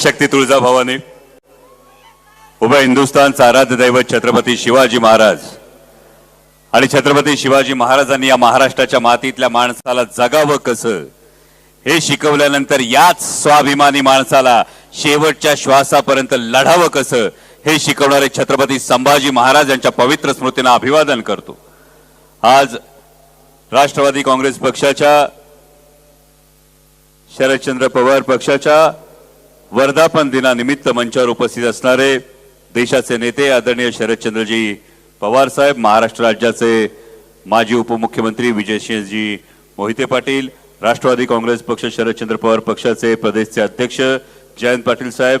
शक्ती तुळजा भवानी उभय हिंदुस्थानचा आराध्य दैवत छत्रपती शिवाजी महाराज. आणि छत्रपती शिवाजी महाराजांनी या महाराष्ट्राच्या मातीतल्या माणसाला जगावं कसं? हे शिकवल्यानंतर याच स्वाभिमानी माणसाला शेवटच्या श्वासापर्यंत लढावं कसं? हे शिकवणारे छत्रपती संभाजी महाराज यांच्या पवित्र स्मृतींना अभिवादन करतो. आज राष्ट्रवादी काँग्रेस पक्षाच्या शरदचंद्र पवार पक्षाच्या वर्धापन दिनानिमित्त मंचावर उपस्थित असणारे देशाचे नेते आदरणीय शरदचंद्रजी पवार साहेब महाराष्ट्र राज्याचे माजी उपमुख्यमंत्री विजयसिंहजी मोहिते पाटील राष्ट्रवादी काँग्रेस पक्ष शरदचंद्र पवार पक्षाचे प्रदेशचे अध्यक्ष जयंत पाटील साहेब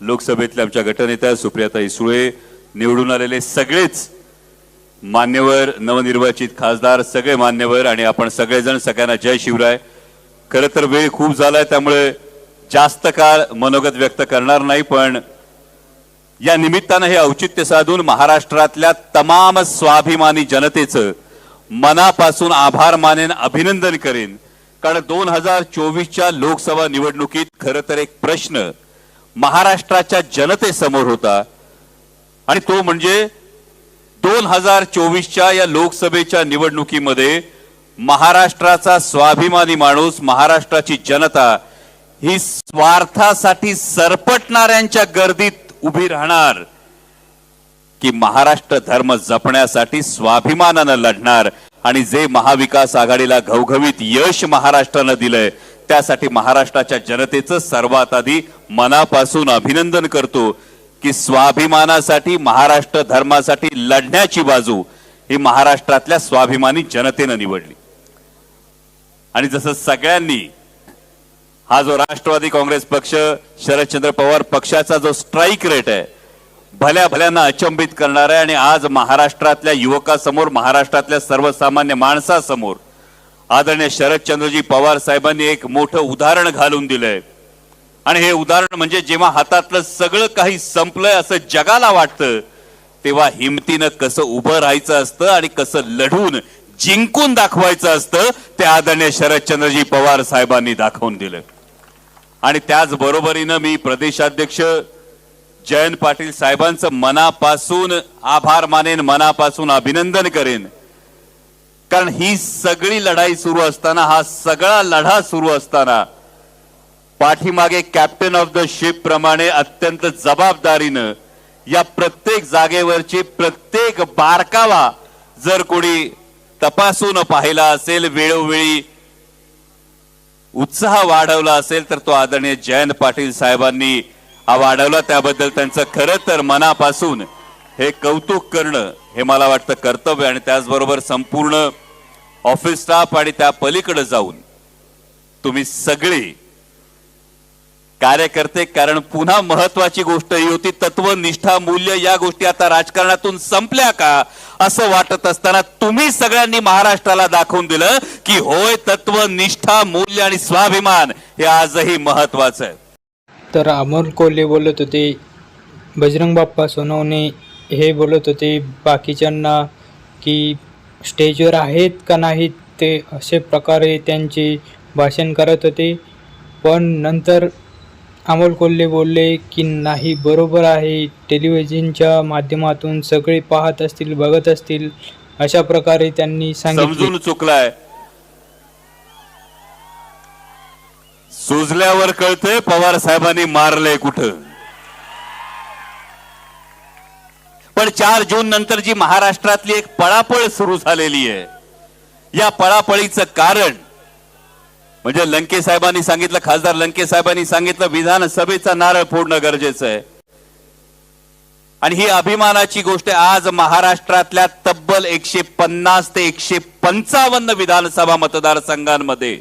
लोकसभेतल्या आमच्या गटनेत्या सुप्रियाताई सुळे निवडून आलेले सगळेच मान्यवर नवनिर्वाचित खासदार सगळे मान्यवर आणि आपण सगळेजण सगळ्यांना जय शिवराय. खरं तर वेळ खूप झालाय त्यामुळे जास्त काळ मनोगत व्यक्त करणार नाही पण या निमित्तानं हे औचित्य साधून महाराष्ट्रातल्या तमाम स्वाभिमानी जनतेचं मनापासून आभार मानेन अभिनंदन करेन. कारण दोन हजार चोवीसच्या लोकसभा निवडणुकीत खरं तर एक प्रश्न महाराष्ट्राच्या जनतेसमोर होता. आणि तो म्हणजे दोन हजार चोवीसच्या या लोकसभेच्या निवडणुकीमध्ये महाराष्ट्राचा स्वाभिमानी माणूस महाराष्ट्राची जनता ही स्वार्थासाठी सरपटणाऱ्यांच्या गर्दीत उभी राहणार. की महाराष्ट्र धर्म जपण्यासाठी स्वाभिमानानं लढणार आणि जे महाविकास आघाडीला घवघवीत यश महाराष्ट्रानं दिलंय त्यासाठी महाराष्ट्राच्या जनतेचं सर्वात आधी मनापासून अभिनंदन करतो की स्वाभिमानासाठी महाराष्ट्र धर्मासाठी लढण्याची बाजू ही महाराष्ट्रातल्या स्वाभिमानी जनतेनं निवडली. आणि जसं सगळ्यांनी हा जो राष्ट्रवादी काँग्रेस पक्ष शरदचंद्र पवार पक्षाचा जो स्ट्राईक रेट आहे भल्या भल्यांना अचंबित करणार आहे. आणि आज महाराष्ट्रातल्या युवकासमोर महाराष्ट्रातल्या सर्वसामान्य माणसासमोर आदरणीय शरदचंद्रजी पवार साहेबांनी एक मोठं उदाहरण घालून दिलंय. आणि हे उदाहरण म्हणजे जेव्हा हातातलं सगळं काही संपलंय असं जगाला वाटतं तेव्हा हिमतीनं कसं उभं राहायचं असतं आणि कसं लढून जिंकून दाखवायचं असतं ते आदरणीय शरदचंद्रजी पवार साहेबांनी दाखवून दिलं. आणि त्याचबरोबरीनं मी प्रदेशाध्यक्ष जयंत पाटील साहेबांचं मनापासून आभार मानेन मनापासून अभिनंदन करेन. कारण ही सगळी लढाई सुरू असताना हा सगळा लढा सुरू असताना पाठीमागे कॅप्टन ऑफ द शिप प्रमाणे अत्यंत जबाबदारीनं या प्रत्येक जागेवरची प्रत्येक बारकावा जर कोणी तपासून पाहिला असेल वेळोवेळी उत्साह वाढवला असेल तर तो आदरणीय जयंत पाटील साहेबांनी हा वाढवला. त्याबद्दल त्यांचं खरं तर मनापासून हे कौतुक करणं हे मला वाटतं कर्तव्य आणि त्याचबरोबर संपूर्ण ऑफिस स्टाफ आणि त्या पलीकडे जाऊन तुम्ही सगळी कार्यकर्ते कारण पुन्हा महत्वाची गोष्ट ही होती तत्व निष्ठा मूल्य या गोष्टी आता राजकारणातून संपल्या का? असं वाटत असताना तुम्ही सगळ्यांनी महाराष्ट्राला दाखवून दिलं की होय तत्व निष्ठा मूल्य आणि स्वाभिमान हे आजही महत्वाचं आहे. तर अमोल कोल्हे बोलत होते बजरंग बाप्पा सोनवणे हे बोलत होते बाकीच्यांना की स्टेजवर आहेत का नाहीत ते असे प्रकारे त्यांचे भाषण करत होते. पण नंतर अमोल कोल्हे बोलले की नाही बरोबर आहे. टेलिव्हिजनच्या माध्यमातून सगळे पाहत असतील बघत असतील. अशा प्रकारे त्यांनी सांगितले. समजून चुकलाय. सुजल्यावर कळतंय पवार साहेबांनी मारलंय कुठं. पण चार जून नंतर जी महाराष्ट्रातली एक पळापळ सुरू झालेली आहे या पळापळीचं कारण म्हणजे लंके साहेबांनी सांगितलं खासदार लंके साहेबांनी सांगितलं विधानसभेचा नारळ फोडणं गरजेचं आहे. आणि ही अभिमानाची गोष्ट आज महाराष्ट्रातल्या तब्बल एकशे पन्नास ते एकशे पंचावन्न विधानसभा मतदारसंघांमध्ये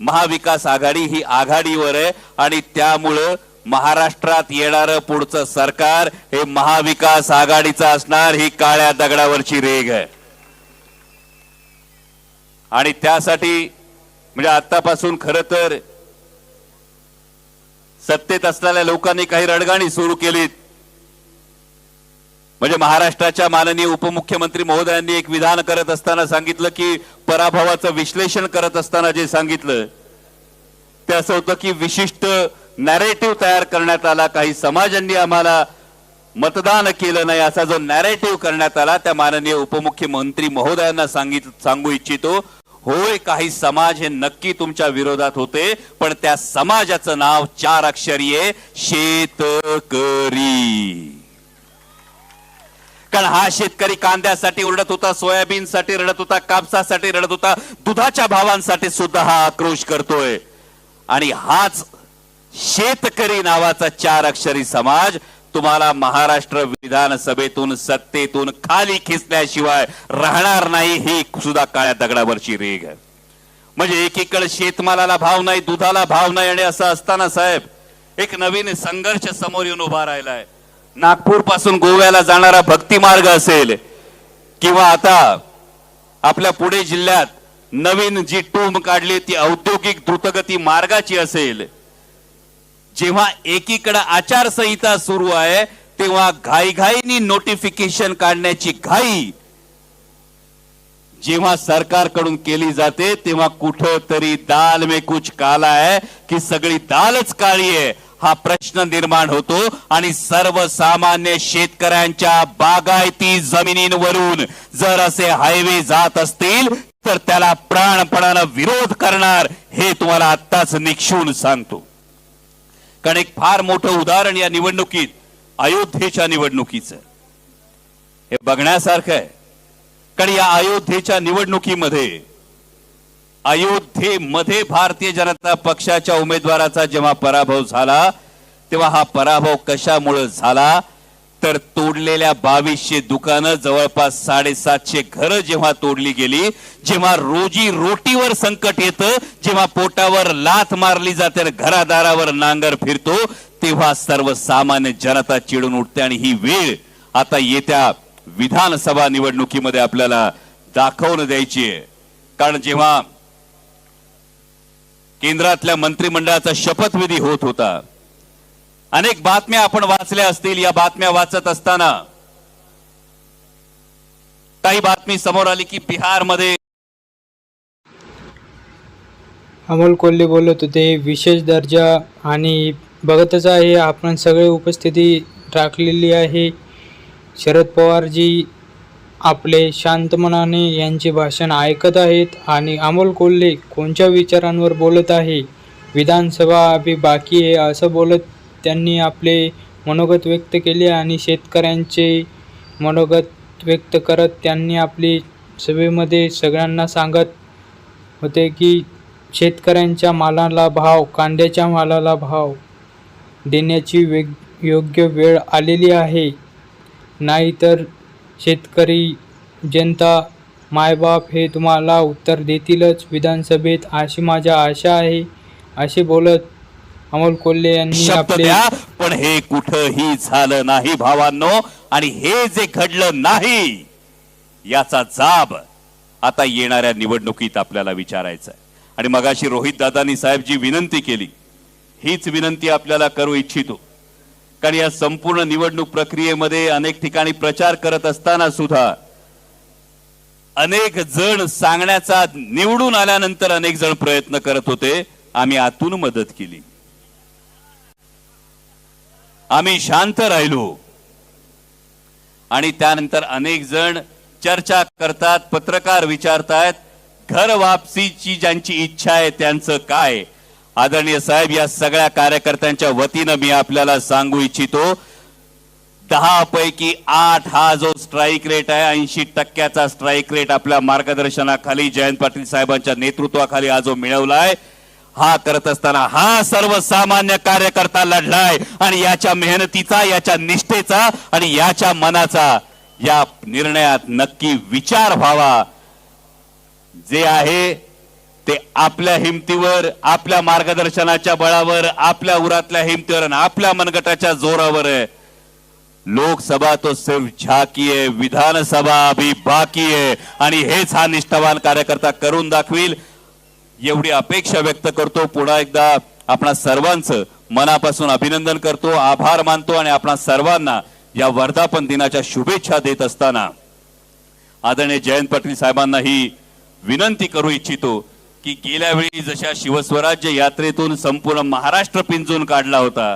महाविकास आघाडी ही आघाडीवर आहे आणि त्यामुळं महाराष्ट्रात येणारं पुढचं सरकार हे महाविकास आघाडीचं असणार ही काळ्या दगडावरची रेग आहे. आणि त्यासाठी म्हणजे आतापासून खर तर सत्तेत असलेल्या लोकांनी काही रडगाणी सुरू केलीत. म्हणजे महाराष्ट्राच्या माननीय उपमुख्यमंत्री महोदयांनी एक विधान करत असताना सांगितलं की पराभवाचं विश्लेषण करत असताना जे सांगितलं ते असं होतं की विशिष्ट नॅरेटिव्ह तयार करण्यात आला काही समाजांनी आम्हाला मतदान केलं नाही असा जो नॅरेटिव्ह करण्यात आला त्या माननीय उपमुख्यमंत्री महोदयांना सांगित सांगू इच्छितो. होय काही समाज हे नक्की तुमच्या विरोधात होते पण त्या समाजाचं नाव चार अक्षरी आहे शेतकरी. कारण हा शेतकरी कांद्यासाठी रडत होता सोयाबीनसाठी रडत होता कापसासाठी रडत होता दुधाच्या भावांसाठी सुद्धा हा आक्रोश करतोय. आणि हाच शेतकरी नावाचा चार अक्षरी समाज तुम्हाला महाराष्ट्र विधानसभेतून सत्तेतून खाली खेचल्याशिवाय राहणार नाही ही सुद्धा काळ्या दगडावरची रेग आहे म्हणजे एकीकडे शेतमालाला भाव नाही दुधाला भाव नाही आणि असं असताना साहेब एक नवीन संघर्ष समोर येऊन उभा राहिलाय. नागपूरपासून गोव्याला जाणारा भक्ती मार्ग असेल किंवा आता आपल्या पुणे जिल्ह्यात नवीन जी टूम काढली ती औद्योगिक द्रुतगती मार्गाची असेल जेव्हा एकीकडे आचारसंहिता सुरू आहे तेव्हा घाईघाईनी नोटिफिकेशन काढण्याची घाई जेव्हा सरकारकडून केली जाते तेव्हा कुठं तरी दाल में कुछ काला आहे की सगळी दालच काळी आहे हा प्रश्न निर्माण होतो. आणि सर्वसामान्य शेतकऱ्यांच्या बागायती जमिनींवरून जर असे हायवे जात असतील तर त्याला प्राणपणानं विरोध करणार हे तुम्हाला आत्ताच निक्षून सांगतो. कारण एक फार मोठं उदाहरण या निवडणुकीत अयोध्येच्या निवडणुकीचं. हे बघण्यासारखं आहे. कारण या अयोध्येच्या निवडणुकीमध्ये अयोध्येमध्ये भारतीय जनता पक्षाच्या उमेदवाराचा जेव्हा पराभव झाला तेव्हा हा पराभव कशामुळे झाला? तर तोडलेल्या बावीसशे दुकानं जवळपास साडेसातशे घरं जेव्हा तोडली गेली जेव्हा रोजी रोटीवर संकट येतं जेव्हा पोटावर लाथ मारली जाते घरादारावर नांगर फिरतो तेव्हा सर्वसामान्य जनता चिडून उठते आणि ही वेळ आता येत्या विधानसभा निवडणुकीमध्ये आपल्याला दाखवून द्यायची आहे. कारण जेव्हा केंद्रातल्या मंत्रिमंडळाचा शपथविधी होत होता अनेक बातम्या आपण वाचल्या असतील या बातम्या वाचत असताना काही बातमी समोर आली की बिहारमध्ये अमोल कोल्हे बोलत होते विशेष दर्जा आणि बघतच आहे आपण सगळे उपस्थिती राखलेली आहे. शरद पवारजी आपले शांत मनाने यांचे भाषण ऐकत आहेत आणि अमोल कोल्हे कोणत्या विचारांवर बोलत आहे? विधानसभा अभी बाकी आहे असं बोलत त्यांनी आपले मनोगत व्यक्त केले आणि शेतकऱ्यांचे मनोगत व्यक्त करत त्यांनी आपली सभेमध्ये सगळ्यांना सांगत होते की शेतकऱ्यांच्या मालाला भाव कांद्याच्या मालाला भाव देण्याची वेग योग्य वेळ आलेली आहे. नाहीतर शेतकरी जनता मायबाप हे तुम्हाला उत्तर देतीलच. विधानसभेत अशी माझ्या आशा आहे असे बोलत अमोल कोल्हे यांनी शब्द आपले द्या पण हे कुठंही झालं नाही भावांनो आणि हे जे घडलं नाही याचा जाब आता येणाऱ्या निवडणुकीत आपल्याला विचारायचा आहे आणि मगाशी रोहित दादानी साहेब जी विनंती केली. हीच विनंती आपल्याला करू इच्छितो. कारण या संपूर्ण निवडणूक प्रक्रियेमध्ये अनेक ठिकाणी प्रचार करत असताना सुद्धा अनेक जण सांगण्याचा निवडून आल्यानंतर अनेक जण प्रयत्न करत होते. आम्ही आतून मदत केली. आम्ही शांत राहिलो. आणि त्यानंतर अनेक जण चर्चा करतात पत्रकार विचारतायत घर वापसीची ज्यांची इच्छा आहे त्यांचं काय? आदरणीय साहेब या सगळ्या कार्यकर्त्यांच्या वतीनं मी आपल्याला सांगू इच्छितो दहा पैकी आठ हा जो स्ट्राईक रेट आहे ऐंशी टक्क्याचा स्ट्राईक रेट आपल्या मार्गदर्शनाखाली जयंत पाटील साहेबांच्या नेतृत्वाखाली हा जो मिळवलाय हा करत असताना हा सर्वसामान्य कार्यकर्ता लढलाय आणि याच्या मेहनतीचा याच्या निष्ठेचा आणि याच्या मनाचा या निर्णयात नक्की विचार व्हावा. जे आहे ते आपल्या हिमतीवर आपल्या मार्गदर्शनाच्या बळावर आपल्या उरातल्या हिमतीवर आणि आपल्या मनगटाच्या जोरावर आहे. लोकसभा तो सिर्फ झाकी आहे विधानसभा अभी बाकी आहे. आणि हेच हा निष्ठावान कार्यकर्ता करून दाखवील. एवढी अपेक्षा व्यक्त करतो. पुन्हा एकदा आपणा सर्वांचं मनापासून अभिनंदन करतो. आभार मानतो आणि आपणा सर्वांना या वर्धापन दिनाच्या शुभेच्छा देत असताना आदरणीय जयंत पाटील साहेबांना ही विनंती करू इच्छितो की गेल्या वेळी जशा शिवस्वराज्य यात्रेतून संपूर्ण महाराष्ट्र पिंजून काढला होता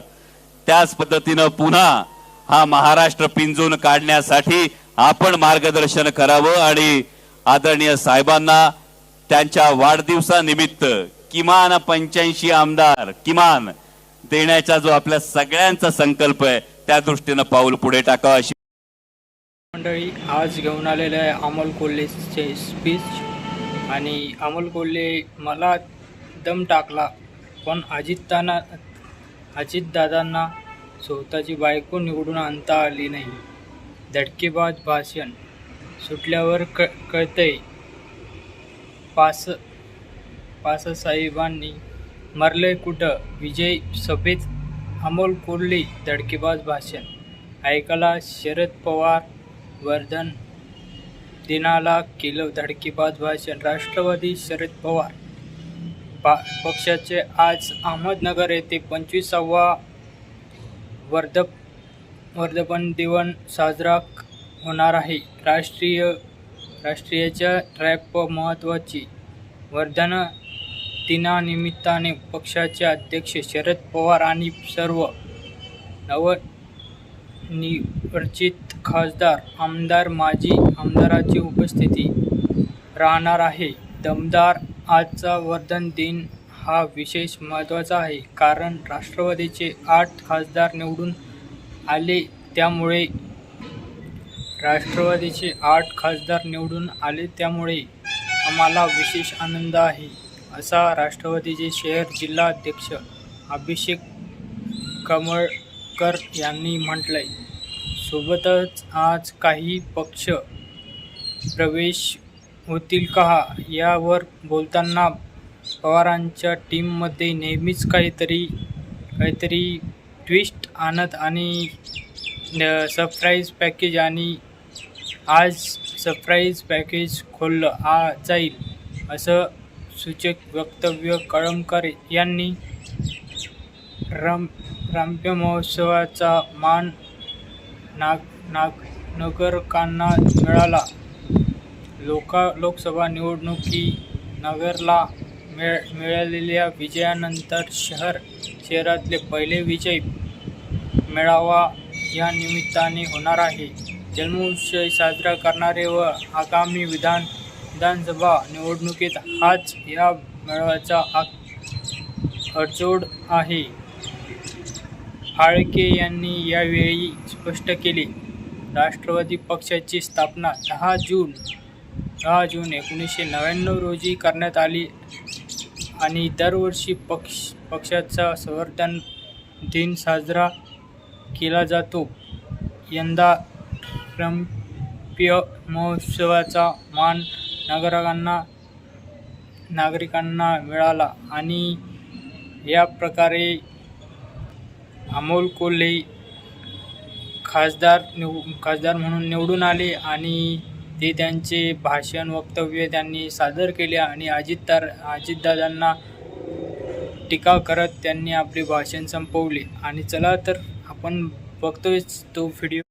त्याच पद्धतीनं पुन्हा हा महाराष्ट्र पिंजून काढण्यासाठी आपण मार्गदर्शन करावं आणि आदरणीय साहेबांना त्यांच्या वाढदिवसानिमित्त किमान पंच्याऐंशी आमदार किमान देण्याचा जो आपल्या सगळ्यांचा संकल्प आहे त्या दृष्टीनं पाऊल पुढे टाकावं अशी मंडळी आज घेऊन आलेले आहे अमोल कोल्हेचे स्पीच आणि अमोल कोल्हे मला दम टाकला पण अजितदाना अजितदादांना स्वतःची बायको निवडून आणता आली नाही. धडकेबाज भाषण सुटल्यावर क कळतंय पास पाससाहेबांनी मरले कुठं? विजय सभेत अमोल कोल्हे धडकेबाज भाषण. ऐकायला शरद पवार वर्धन दिनाला केलं धडकेबाज भाषण. राष्ट्रवादी शरद पवार पा पक्षाचे आज अहमदनगर येथे पंचवीसावा वर्ध वर्धपन दिवन साजरा होणार आहे. राष्ट्रीय राष्ट्रीयच्या ट्रॅप महत्त्वाची वर्धन दिनानिमित्ताने पक्षाचे अध्यक्ष शरद पवार आणि सर्व नवनिवर्चित खासदार आमदार माजी आमदाराची उपस्थिती राहणार आहे. दमदार आजचा वर्धन दिन हा विशेष महत्त्वाचा आहे कारण राष्ट्रवादीचे आठ खासदार निवडून आले त्यामुळे राष्ट्रवादीचे आठ खासदार निवडून आले त्यामुळे आम्हाला विशेष आनंद आहे असा राष्ट्रवादीचे शहर जिल्हाध्यक्ष अभिषेक कमळकर यांनी म्हटलंय. सोबतच आज काही पक्ष प्रवेश होतील का यावर बोलताना पवारांच्या टीममध्ये नेहमीच काहीतरी काहीतरी ट्विस्ट आणत आणि सरप्राईज पॅकेज आणि आज सरप्राईज पॅकेज खोललं आ जाईल असं सूचक वक्तव्य कळमकर यांनी रम रम्य महोत्सवाचा मान नाग नाग नगरकांना मिळाला. लोका लोकसभा निवडणुकी नगरला मिळ मिळालेल्या विजयानंतर शहर शहरातले पहिले विजय मेळावा या निमित्ताने होणार आहे. जन्मोत्सव साजरा करणारे व आगामी विधान विधानसभा निवडणुकीत हाच या मेळाव्याचा आ- अडचोड आहे. फाळके यांनी यावेळी स्पष्ट केले. राष्ट्रवादी पक्षाची स्थापना दहा जून दहा जून एकोणीसशे नव्याण्णव रोजी करण्यात आली आणि दरवर्षी पक्ष पक्षाचा संवर्धन दिन साजरा केला जातो. यंदा रम्य महोत्सवाचा मान नागरिकांना नागरिकांना मिळाला आणि या प्रकारे अमोल कोल्हे खासदार निव खासदार म्हणून निवडून आले आणि ते त्यांचे भाषण वक्तव्य त्यांनी सादर केले आणि अजितदार अजितदादांना टीका करत त्यांनी आपले भाषण संपवले. आणि चला तर आपण बघतोयच तो व्हिडिओ